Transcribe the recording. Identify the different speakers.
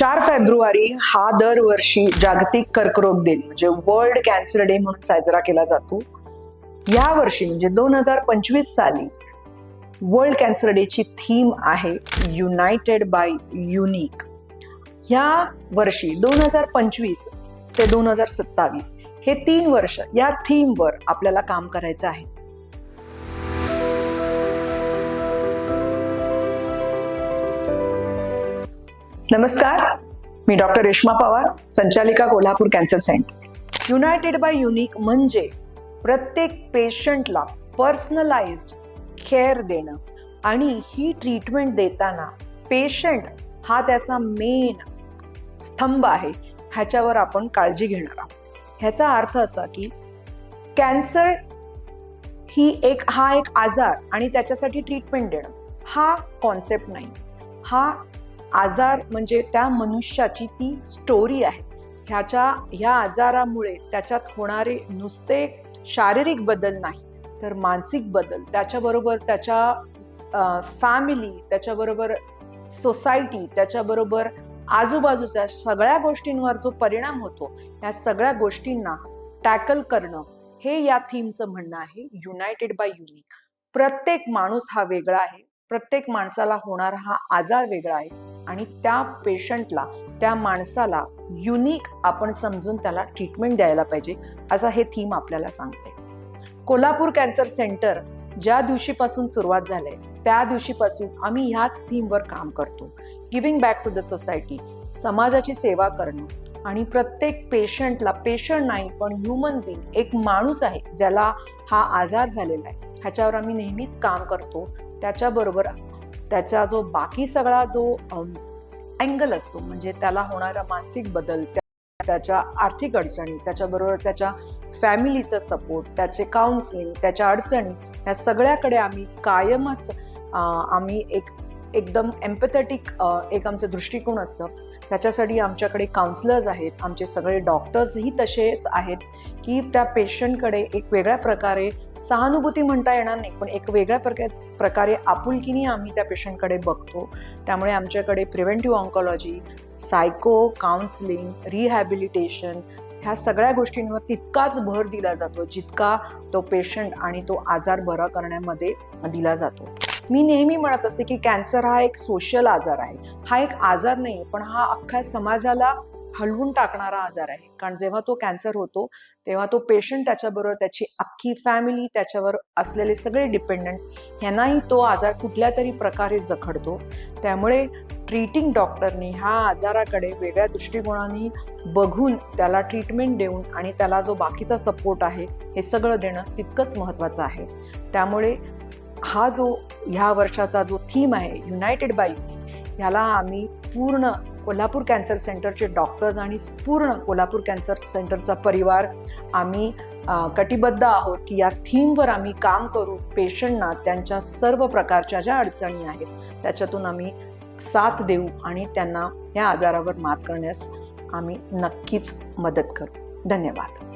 Speaker 1: चार फेब्रुवारी हा दरवर्षी जागतिक कर्करोग दिन म्हणजे वर्ल्ड कॅन्सर डे म्हणून साजरा केला जातो. या वर्षी म्हणजे दोन हजार पंचवीस साली वर्ल्ड कॅन्सर डेची थीम आहे युनायटेड बाय युनिक. या वर्षी दोन हजार पंचवीस ते दोन हजार सत्तावीस हे तीन वर्ष या थीमवर आपल्याला काम करायचं आहे. नमस्कार मी डॉक्टर रेश्मा पवार संचालिका Kolhapur cancer centre united by unique म्हणजे प्रत्येक पेशंटला पर्सनलाइज्ड केअर देणं आणि ही ट्रीटमेंट देताना पेशंट हा त्याचा मेन स्तंभ आहे ह्याच्यावर आपण काळजी घेणार आहोत. ह्याचा अर्थ असा की कॅन्सर ही एक हा एक आजार आणि त्याच्यासाठी ट्रीटमेंट देणं हा कॉन्सेप्ट नाही. हा आजार म्हणजे त्या मनुष्याची ती स्टोरी आहे. ह्याच्या ह्या आजारामुळे त्याच्यात होणारे नुसते शारीरिक बदल नाही तर मानसिक बदल. त्याच्याबरोबर त्याच्या फॅमिली त्याच्याबरोबर सोसायटी त्याच्याबरोबर आजूबाजूच्या सगळ्या गोष्टींवर जो परिणाम होतो या सगळ्या गोष्टींना टॅकल करणं हे या थीमचं म्हणणं आहे युनायटेड बाय युनिक प्रत्येक माणूस हा वेगळा आहे. प्रत्येक माणसाला होणारा हा आजार वेगळा आहे. आणि त्या पेशंटला त्या माणसाला युनिक आपण समजून त्याला ट्रीटमेंट द्यायला पाहिजे असं हे थीम आपल्याला सांगते. कोल्हापूर कॅन्सर सेंटर ज्या दिवशीपासून सुरुवात झालंय त्या दिवशीपासून आम्ही ह्याच थीमवर काम करतो. Giving back to the society समाजाची सेवा करणं आणि प्रत्येक पेशंटला पेशंट नाही पण ह्युमन बिंग एक माणूस आहे ज्याला हा आजार झालेला आहे. ह्याच्यावर आम्ही नेहमीच काम करतो. त्याच्याबरोबर त्याचा जो बाकी सगळा जो अँगल असतो म्हणजे त्याला होणारा मानसिक बदल त्या- त्याच्या आर्थिक अडचणी त्याच्याबरोबर त्याच्या फॅमिलीचा सपोर्ट त्याचे काउन्सिलिंग त्याच्या अडचणी ह्या सगळ्याकडे आम्ही कायमच आम्ही एक एकदम एम्पथेटिक एक आमचं दृष्टिकोन असतं. त्याच्यासाठी आमच्याकडे काउन्सिलर्स आहेत आमचे सगळे डॉक्टर्सही तसेच आहेत की त्या पेशंटकडे एक वेगळ्या प्रकारे सहानुभूती म्हणता येणार नाही पण एक वेगळ्या प्रकारे प्रकारे आपुलकीने आम्ही त्या पेशंटकडे बघतो. त्यामुळे आमच्याकडे preventive oncology psycho counselling rehabilitation ह्या सगळ्या गोष्टींवर तितकाच भर दिला जातो जितका तो पेशंट आणि तो आजार बरा करण्यामध्ये दिला जातो. मी नेहमी म्हणत असते की कॅन्सर हा एक सोशल आजार आहे. हा एक आजार नाही पण हा अख्ख्या समाजाला हलवून टाकणारा आजार आहे. कारण जेव्हा तो कॅन्सर होतो तेव्हा तो पेशंट त्याच्याबरोबर त्याची अख्खी फॅमिली त्याच्यावर असलेले सगळे डिपेंडंट्स ह्यांनाही तो आजार कुठल्या तरी प्रकारे जखडतो. त्यामुळे ट्रीटिंग डॉक्टरनी ह्या आजाराकडे वेगळ्या दृष्टिकोनाने बघून त्याला ट्रीटमेंट देऊन आणि त्याला जो बाकीचा सपोर्ट आहे हे सगळं देणं तितकंच महत्त्वाचं आहे. त्यामुळे हा जो ह्या वर्षाचा जो थीम आहे युनायटेड बाय ह्याला आम्ही पूर्ण कोल्हापूर कॅन्सर सेंटरचे डॉक्टर्स आणि पूर्ण कोल्हापूर कॅन्सर सेंटरचा परिवार आम्ही कटिबद्ध आहोत की या थीमवर आम्ही काम करू पेशंटना त्यांच्या सर्व प्रकारच्या ज्या अडचणी आहेत त्याच्यातून आम्ही साथ देऊ आणि त्यांना या आजारावर मात करण्यास आम्ही नक्कीच मदत करू. धन्यवाद.